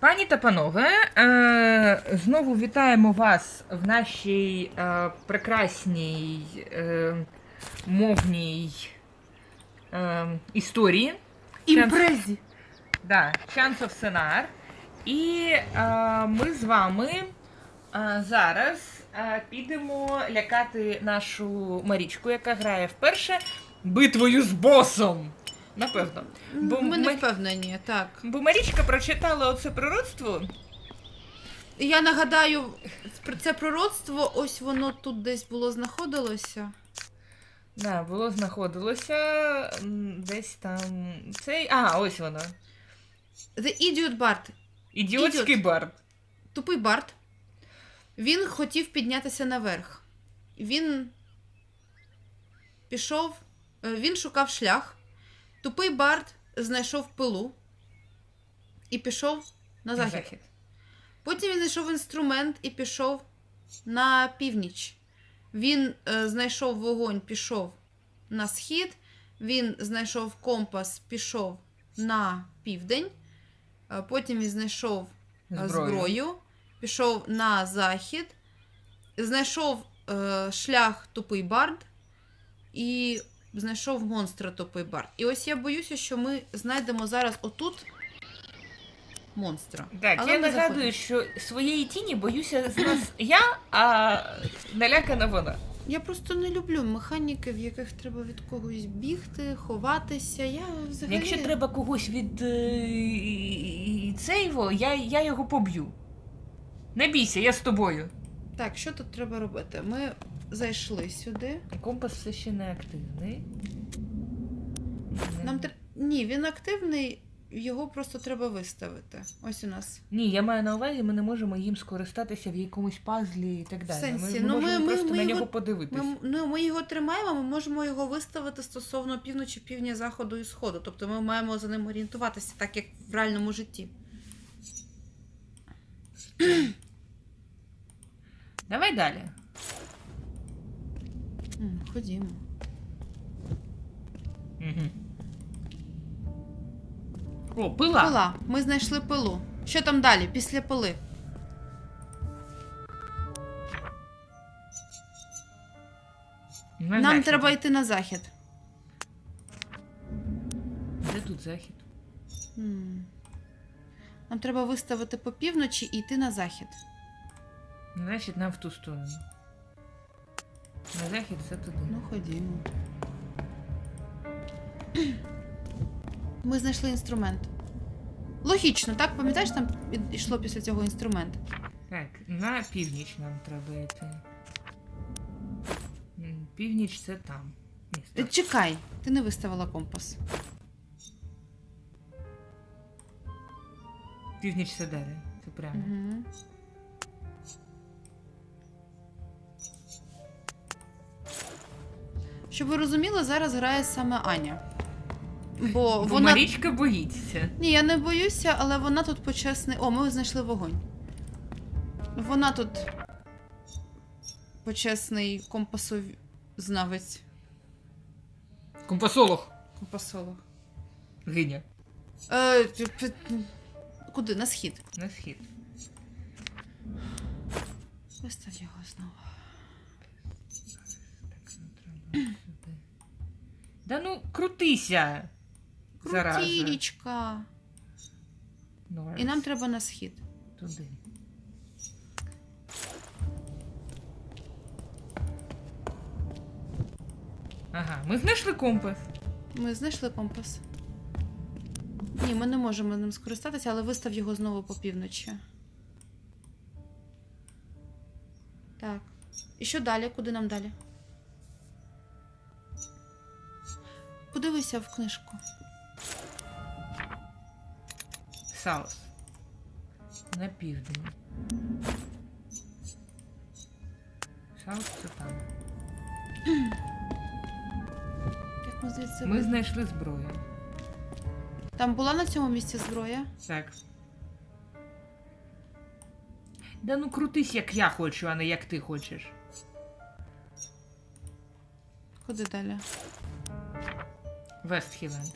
Пані та панове, е, знову вітаємо вас в нашій е, прекрасній е, мовній історії. Імпрезі. Да, Chance of Scenar. І ми з вами зараз підемо лякати нашу Марічку, яка грає вперше битвою з босом. Напевно. Бо Ми не впевнені, так. Бо Марічка прочитала оце пророцтво. І Я нагадаю, це пророцтво, ось воно тут десь було знаходилося. Да, було знаходилося м, десь там. Цей. А, ось воно. The Idiot Bard. Ідіотський Ідіот. бард. Тупий Барт. Він хотів піднятися наверх. Він пішов, е, він шукав шлях. Тупий Барт знайшов пилу і пішов на захід. Потім він знайшов інструмент і пішов на північ. Він е, знайшов вогонь, пішов на схід. Він знайшов компас, пішов на південь. Е, Потім він знайшов е, зброю, пішов на захід, знайшов е, шлях тупий бард і знайшов монстра тупий бард. І ось я боюся, що ми знайдемо зараз отут монстра. Так, Але я ми нагадую, заходимо. що своєї тіні боюся з нас я, а налякана вона. Я просто не люблю механіки, в яких треба від когось бігти, ховатися. Я взагалі. Якщо треба когось від е, цейво, я, я його поб'ю. Не бійся, я з тобою. Так, що тут треба робити? Ми зайшли сюди. Компас все ще не активний. Нам тр... Ні, він активний, його просто треба виставити. Ось у нас. Ні, я маю на увазі, ми не можемо їм скористатися в якомусь пазлі і так далі. сенсі? Ми, Ну, можемо ми- просто ми на його- нього подивитися. Ми, ну, ми його тримаємо, ми можемо його виставити стосовно півночі, півдня, заходу і сходу. Тобто ми маємо за ним орієнтуватися, так як в реальному житті. Давай далі. М, ходімо. Угу. О, пила. Пила. Ми знайшли пилу. Що там далі, після пили? На Нам захід. треба йти на захід. Де тут захід? М. Нам треба виставити по півночі і йти на захід. Значить, нам в ту сторону. На захід це туди. Ну, ходімо. Ми знайшли інструмент. Логічно, так? Пам'ятаєш, там йшло після цього інструмент? Так, на північ нам треба йти. Північ це там. Ні, Е. Чекай, ти не виставила компас. Північ це далі. Це прямо. Угу. Щоб ви розуміли, зараз грає саме Аня. Бо, Бо вона. Марічка боїться. Ні, я не боюся, але вона тут почесний. О, ми знайшли вогонь. Вона тут почесний компасознавець. Компасолог. Компасолог. Гиня. Е, куди? На схід. На схід. Вистав його знову. Так, ну, треба сюди. Да ну, крутися! Зараза. Крутілічка. Ну, І нам треба на схід. туди. Ага, ми знайшли компас. Ми знайшли компас. Ні, ми не можемо ним скористатися, але вистав його знову по півночі. Так. І що далі? Куди нам далі? Подивися в книжку. Саус. На південь. Саус це там. Як ми звідси. Ми знайшли зброю. Там була на цьому місці зброя? Так. Да ну крутись, як я хочу, а не як ти хочеш. Куди далі? Вестхіленд.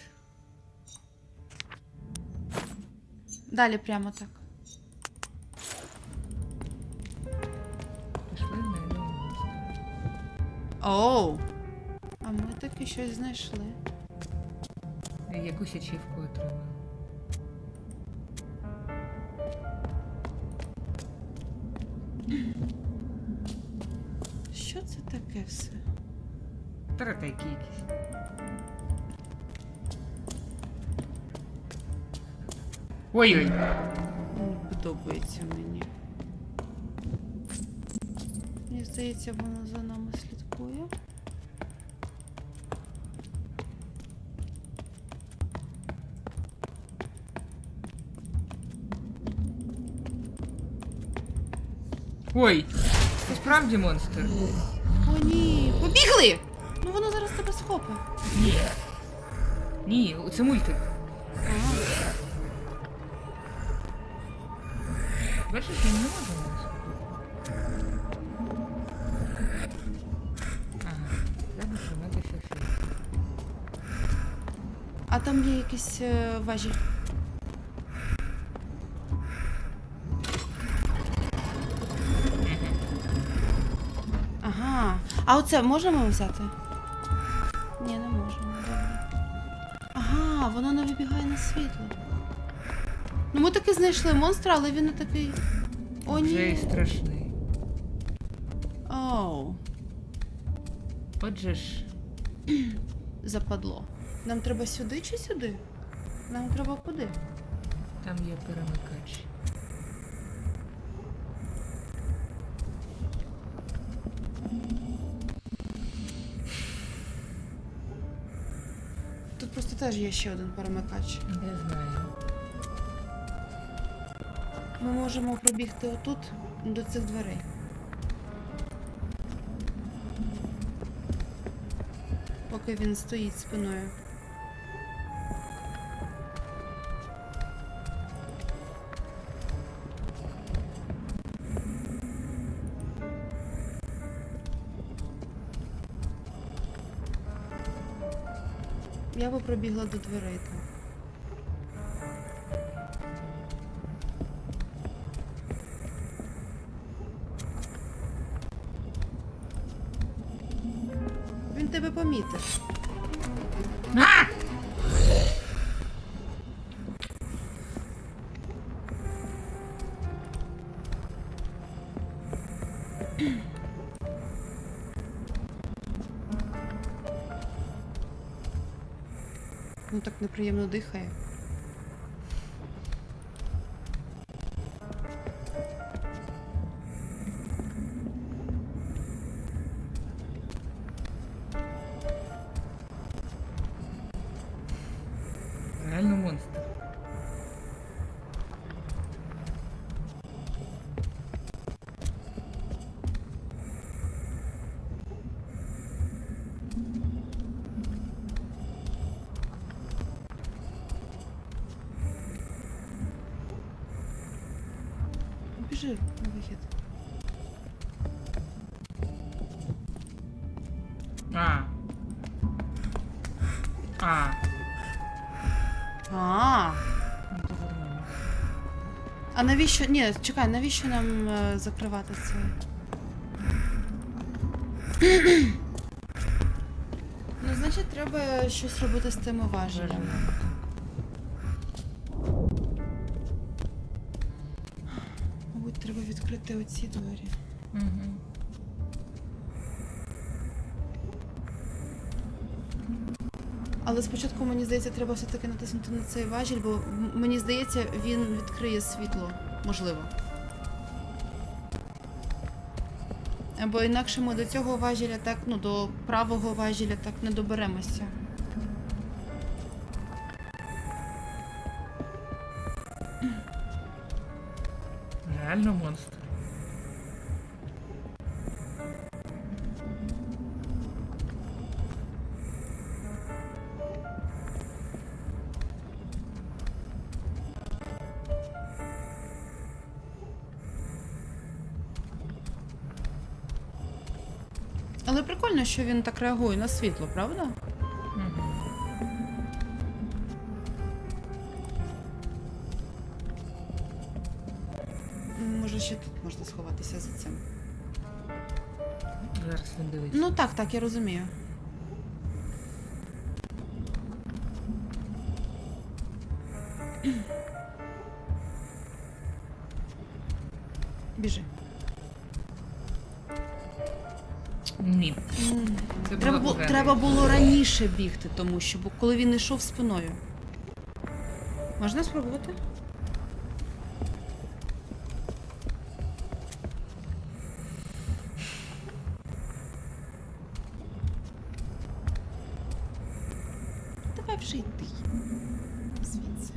Далі прямо так. Оу! А ми таки щось знайшли. Якусь ачівку отримали. Що це таке все? Третейки якісь. Ой-ой. Не подобається мені. Мені здається, воно за нами слідкує. Ой. Це справді монстр. О, ні! Побігли! Ну воно зараз тебе схопить. Ні. Ні, це мультик. А там є якісь е, важіль. Ага. А оце можемо взяти? Ні, не можемо. Добре. Ага, воно не вибігає на світло. Ну ми таки знайшли монстра, але він не такий. О, Вже і ні. страшний. Оу, Отже ж. западло. Нам треба сюди чи сюди? Нам треба куди? Там є перемикач. Тут просто теж є ще один перемикач. Не знаю. Ми можемо пробігти отут до цих дверей. Поки він стоїть спиною. Я би пробігла до дверей там. Так неприємно дихає. Біжи на вихід. А. А. А, Ну, то нормально. а навіщо? Ні, чекай, навіщо нам е, закривати це? ну, значить, треба щось робити з тими важелями. Відкрити оці двері. Мгм. Але спочатку, мені здається, треба все-таки натиснути на цей важіль, бо мені здається, він відкриє світло. Можливо. Або інакше ми до цього важіля так, ну, до правого важіля так не доберемося. Реально монстр. Але прикольно, що він так реагує на світло, правда? Так, так, я розумію. Біжи. Ні. Це Треба, було треба було раніше бігти, тому що бо коли він йшов спиною. Можна спробувати? Давай вже йди. Звідси.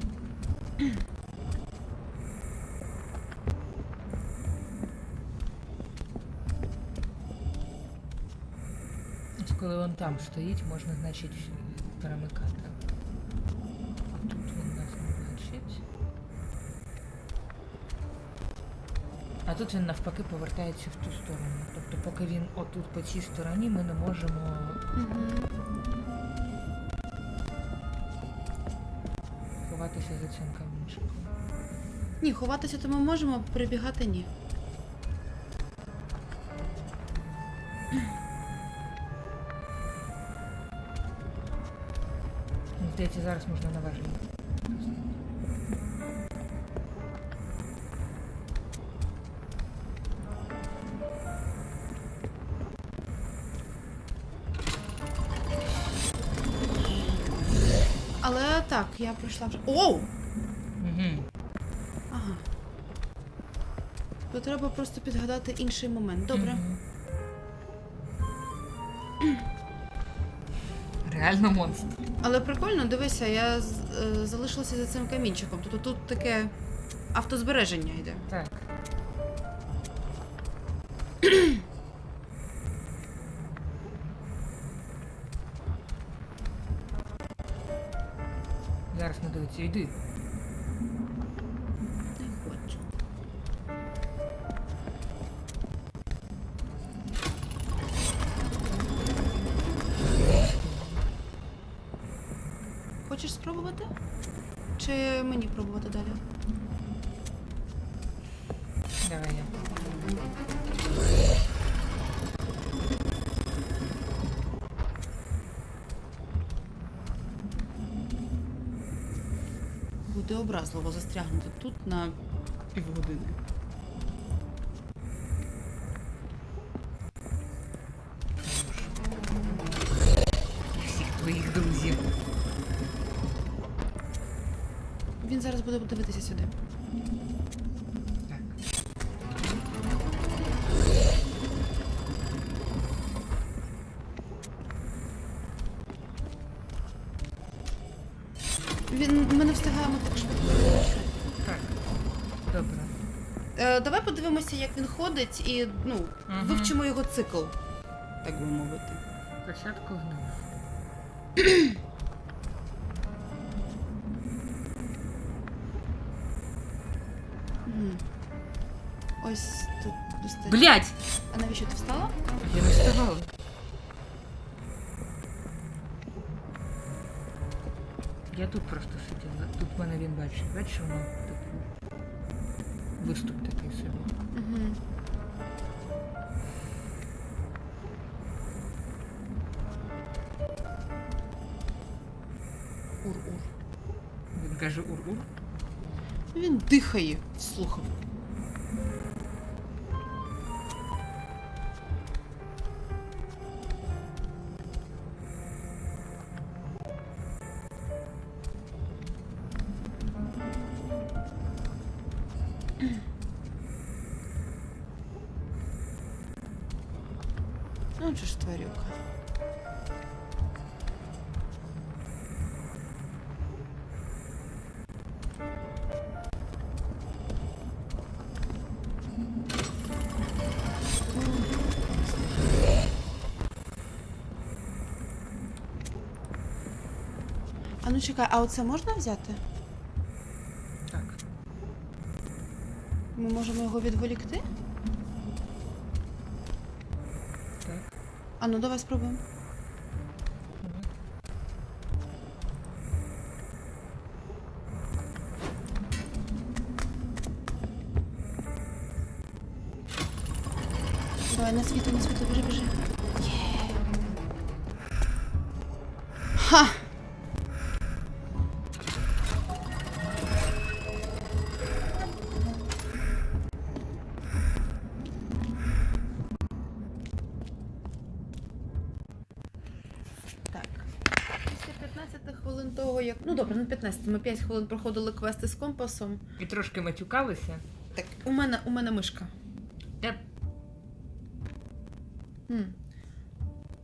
Коли він там стоїть, можна, значить, перемикати. А тут він нас не бачить. А тут він навпаки повертається в ту сторону. Тобто, поки він отут по цій стороні, ми не можемо ховатися за цим камінчиком. Ні, ховатися то ми можемо, а перебігати ні. Здається, зараз можна наважити. Але так, я пройшла вже. Оу! Угу. Ага. То треба просто підгадати інший момент. Добре. Реально монстр. Але прикольно, дивися, я е, залишилася за цим камінчиком. Тобто тут таке автозбереження йде. Так. Зараз не дивиться, йди. Хочеш спробувати? Чи мені пробувати далі? Давай я. Буде образливо застрягнути тут на півгодини. Зараз дивитися сюди. Так. Він ми не встигаємо так швидко. Так. Добре. Е, давай подивимося, як він ходить, і ну, Мгм. вивчимо його цикл, так би мовити. Спочатку вниз. Ось тут достатньо. Блять! А навіщо ти встала? Я не вставала. Я тут просто сиділа. Тут мене він бачить. Бачиш, воно типу. Виступ такий собі. Угу. Ур-ур. Він каже ур-ур. Він дихає вслухав. Ну, це ж тварюка. А ну чекай, а оце можна взяти? Так. Ми можемо його відволікти? А ну давай спробуємо. Давай. Давай на світу, на світу, біжи, біжи. Є. 15, ми 5 хвилин проходили квести з компасом. І трошки матюкалися. Так, у мене, у мене мишка. Та М.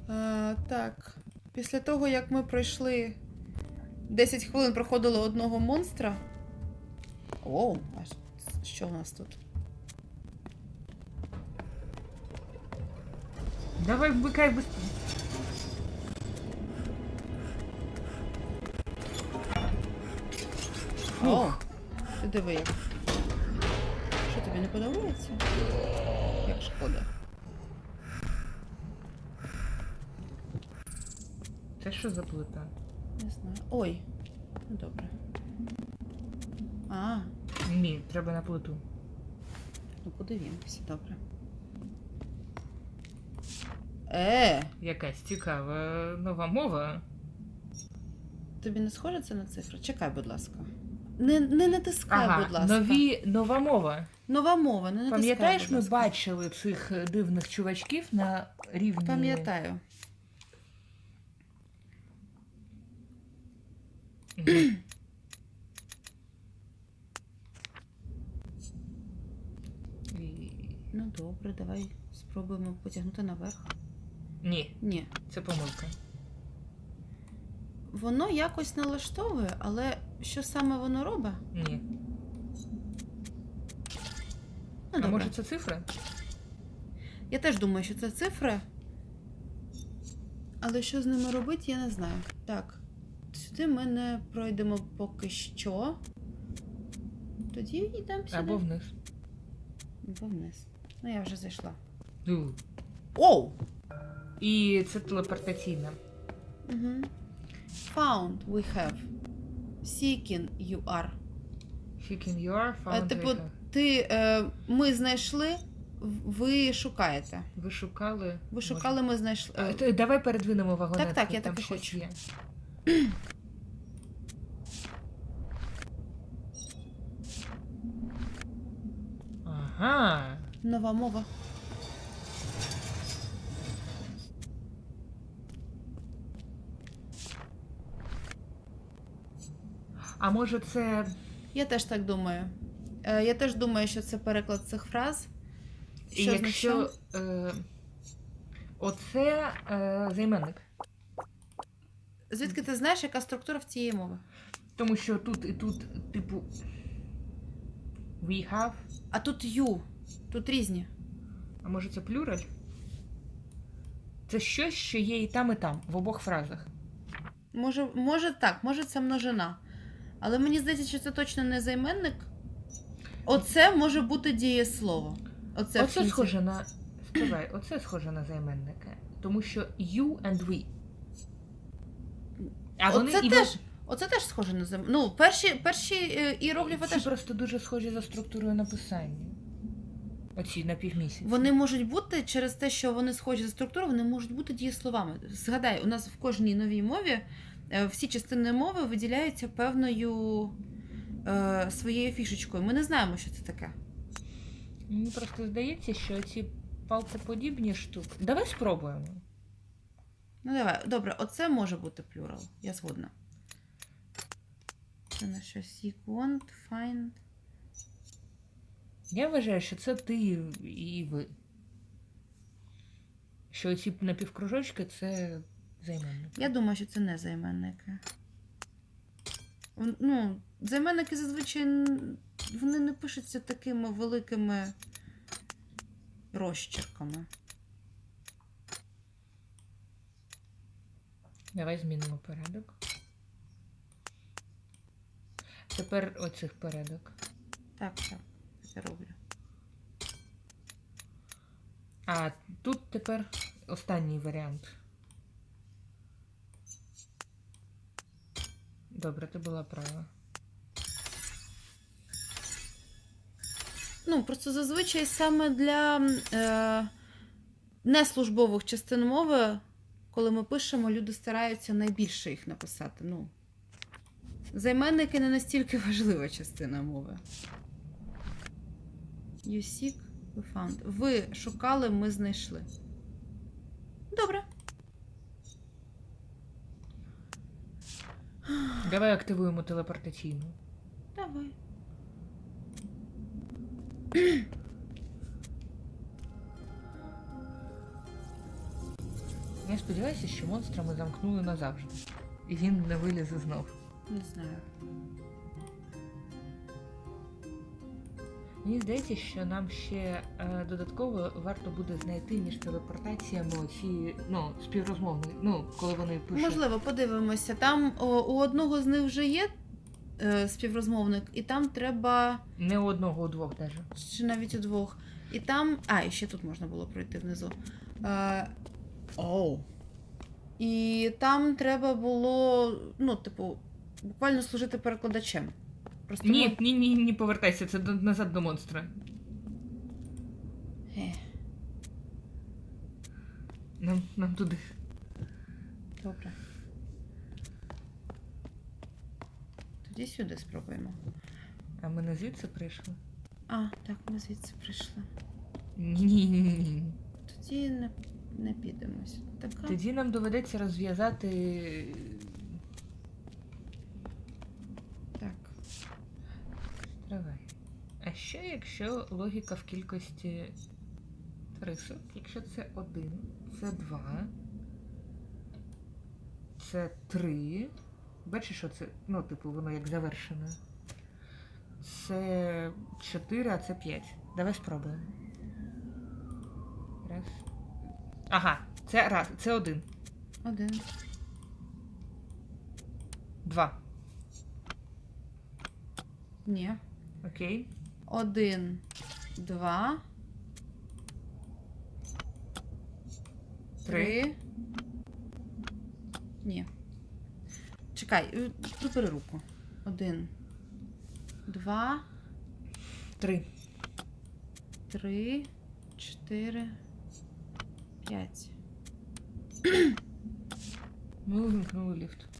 Е, так. Після того, як ми пройшли 10 хвилин проходили одного монстра. Оу, а що у нас тут? Давай вмикай без. О, ти диви як. Що тобі не подобається? Як шкода. Це що за плита? Не знаю. Ой. Ну добре. А, Ні, треба на плиту. ну подивімося, добре. Е, Якась цікава нова мова. тобі не схоже це на цифри? Чекай, будь ласка. Не, не натискай, Ага, будь ласка. нові нова мова. Нова мова, не натискай. Пам'ятаєш, ми бачили цих е, дивних чувачків на рівні. Пам'ятаю. Ну добре, давай спробуємо потягнути наверх. Ні, Ні. це помилка. Воно якось налаштовує, але що саме воно робить? Ні. Ну, а добре. може це цифри? Я теж думаю, що це цифри. Але що з ними робити, я не знаю. Так. Сюди ми не пройдемо поки що. Тоді йдемо сюди. Або вниз. Або вниз. Ну, я вже зайшла. Ду. Оу! І це телепортаційна. Угу. Found we have. Seeking you are. Chicken you are, Е, found типу, have. ти, е, ми знайшли, ви шукаєте. Ви шукали. Ви шукали, ми знайшли. Може. Е, то Давай передвинемо вагонетку. Так, так, я там так і щось хочу. є. Ага. Нова мова. А може це. Я теж так думаю. Е, я теж думаю, що це переклад цих фраз. І якщо. Е... Оце е, займенник. Звідки ти знаєш, яка структура в цієї мови? Тому що тут і тут, типу. We have. А тут you. Тут різні. А може це плюраль? Це щось, що є і там, і там, в обох фразах. Може, може так, може це множина. Але мені здається, що це точно не займенник. Оце може бути дієслово. Оце, оце схоже на. Співай, оце схоже на займенники. Тому що you and we. А вони Оце і теж, оце теж схоже на займенник. Ну, перші, перші е, іерогліфи Ці теж. просто дуже схожі за структурою написання. Оці на півмісяці. Вони можуть бути через те, що вони схожі за структурою, вони можуть бути дієсловами. Згадай, у нас в кожній новій мові всі частини мови виділяються певною е, своєю фішечкою. Ми не знаємо, що це таке. Мені просто здається, що ці палкоподібні штуки. Давай спробуємо. Ну давай, добре, оце може бути плюрал. Я згодна. Це на що? Seek, want, find. Я вважаю, що це ти і ви. Що ці напівкружочки це займенники. Я думаю, що це не займенники. Ну, займенники зазвичай вони не пишуться такими великими розчерками. Давай змінимо порядок. Тепер оцих порядок. Так, так, я роблю. А тут тепер останній варіант. Добре, ти була права. Ну, просто зазвичай саме для е, неслужбових частин мови, коли ми пишемо, люди стараються найбільше їх написати. Ну, займенники не настільки важлива частина мови. You seek, we found. Ви шукали, ми знайшли. Добре. Давай активуємо телепортаційну. Давай. Я сподіваюся, що монстра ми замкнули назавжди. І він не вилізе знов. Не знаю. Мені здається, що нам ще е, додатково варто буде знайти між телепортаціями ці ну, співрозмовні, ну, коли вони пишуть. Можливо, подивимося. Там о, у одного з них вже є е, співрозмовник, і там треба. Не у одного, у двох даже. Чи навіть у двох. І там. А, і ще тут можна було пройти внизу. Е, Оу. І там треба було, ну, типу, буквально служити перекладачем. Просто Ні, ми- ні, ні, ні, повертайся, це до, назад до монстра. Е, Нам, нам туди. добре. Тоді сюди спробуємо. А ми не звідси прийшли? А, так, ми звідси прийшли. Ні, ні, ні, ні. Тоді не, не підемось. Така. Тоді нам доведеться розв'язати. Так. Давай. А що якщо логіка в кількості рисок? Якщо це один, це два, це три. Бачиш, що це, ну, типу, воно як завершене. Це чотири, а це п'ять. Давай спробуємо. Раз. Ага, це раз, це один. Один. Два. Ні. Окей. Один. Два. Три. Ні. Чекай, е, прибери руку. Один. Два. Три. Три. Чотири. П'ять. Ми увімкнули ліфт.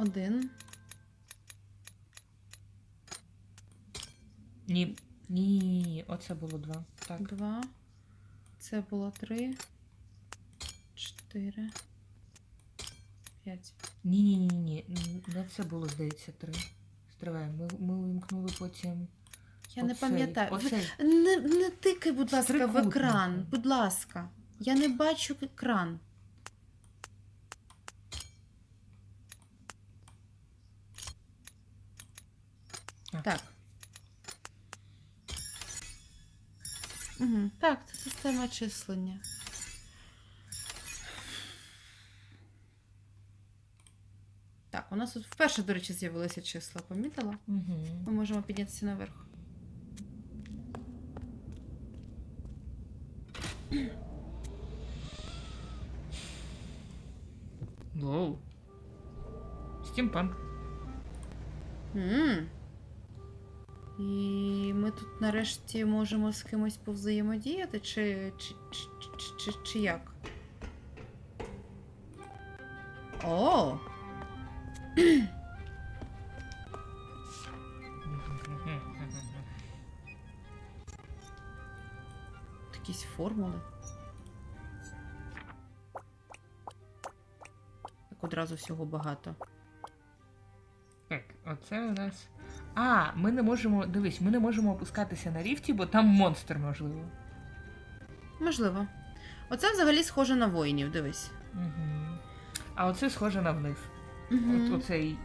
Один. Ні. Ні, оце було два. Так. Два. Це було три. Чотири. П'ять. Ні, ні, ні, ні. Не це було, здається, три. Стривай, ми, ми увімкнули потім. Я не пам'ятаю. Оцей. Не, не тикай, будь ласка, в екран. Будь ласка. Я не бачу екран. Так. Угу. Так, це система числення. Так, у нас тут вперше, до речі, з'явилися числа. Помітила? Угу. Ми можемо піднятися наверх. Воу. Стімпанк. м І ми тут нарешті можемо з кимось повзаємодіяти, чи, чи, чи, чи, чи, чи як? О! Якісь формули. Так одразу всього багато. Так, оце у нас. А, ми не можемо. Дивись, ми не можемо опускатися на ріфті, бо там монстр, можливо. Можливо. Оце взагалі схоже на воїнів, дивись. Угу. А оце схоже на вниз. Мгм. От, оцей.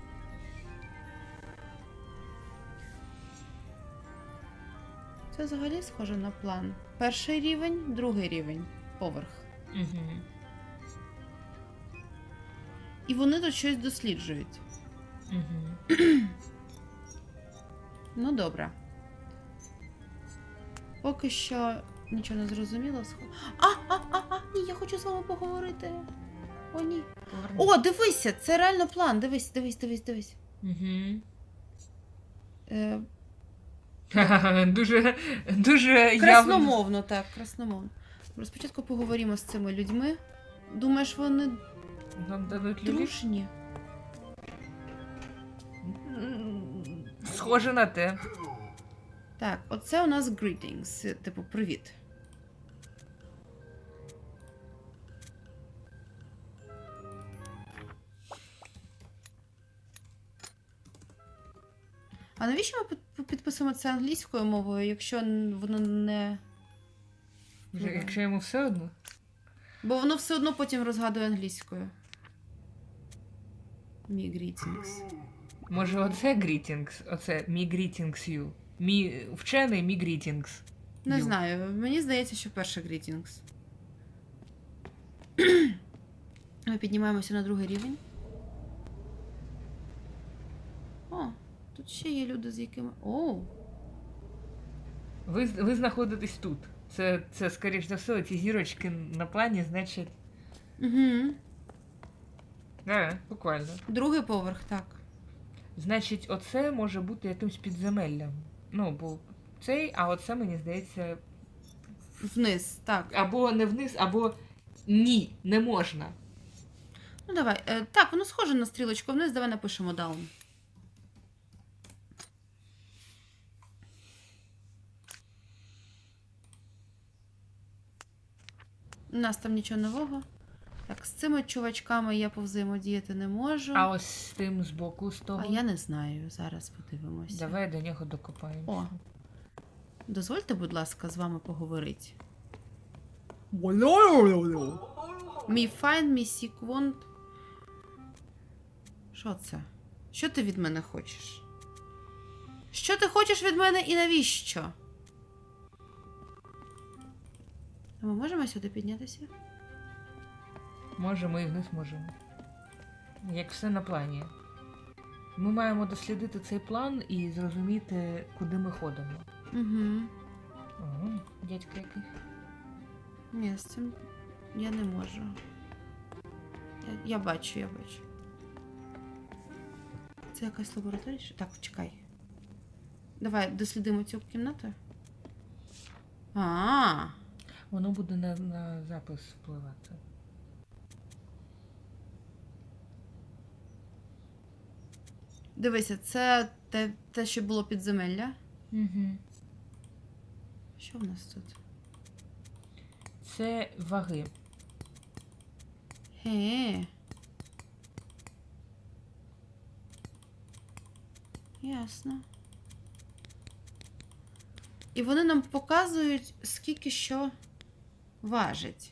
Це взагалі схоже на план. Перший рівень, другий рівень, поверх. Угу. І вони тут щось досліджують. Угу. Ну, добре. Поки що нічого не зрозуміло. А, а, а, а, ні, я хочу з вами поговорити. О, ні. О, дивися, це реально план. Дивись, дивись, дивись, дивись. Угу. Е, Дуже, дуже явно. Красномовно, так, красномовно. Спочатку поговоримо з цими людьми. Думаєш, вони Нам дадуть люди. дружні? Схоже на те. Так, оце у нас greetings, типу, привіт. А навіщо ми підписуємо це англійською мовою, якщо воно не. Якщо йому все одно. Бо воно все одно потім розгадує англійською. Мій greetings. Може, оце greetings, оце me greetings you. Мі вчений me greetings. Не you. знаю, мені здається, що перше greetings. Ми піднімаємося на другий рівень. О, тут ще є люди, з якими. О, Ви, ви знаходитесь тут. Це, це, скоріш за все, ці зірочки на плані, значить. угу. Да, буквально. другий поверх, так. Значить, оце може бути якимсь підземеллям. Ну, бо цей, а оце мені здається, Вниз, так. або не вниз, або ні, не можна. Ну давай. Е, так, воно схоже на стрілочку вниз, давай напишемо down. У нас там нічого нового. Так, з цими чувачками я повзаємодіяти не можу. А ось з тим збоку, з того. А я не знаю, зараз подивимося. Давай до нього докопаємося. О. Дозвольте, будь ласка, з вами поговорити. Мій файн, мій сіквонд. Що це? Що ти від мене хочеш? Що ти хочеш від мене і навіщо? А ми можемо сюди піднятися? Можемо і вниз можемо. Як все на плані. Ми маємо дослідити цей план і зрозуміти, куди ми ходимо. Угу. Ого, дядько який. Ні, з цим я не можу. Я, я бачу, я бачу. Це якась лабораторія? Так, чекай. Давай дослідимо цю кімнату. А, Воно буде на, на запис впливати. Дивися, це те, те, що було підземелля. Угу. Що в нас тут? Це ваги. Ге. Ясно. І вони нам показують, скільки що важить.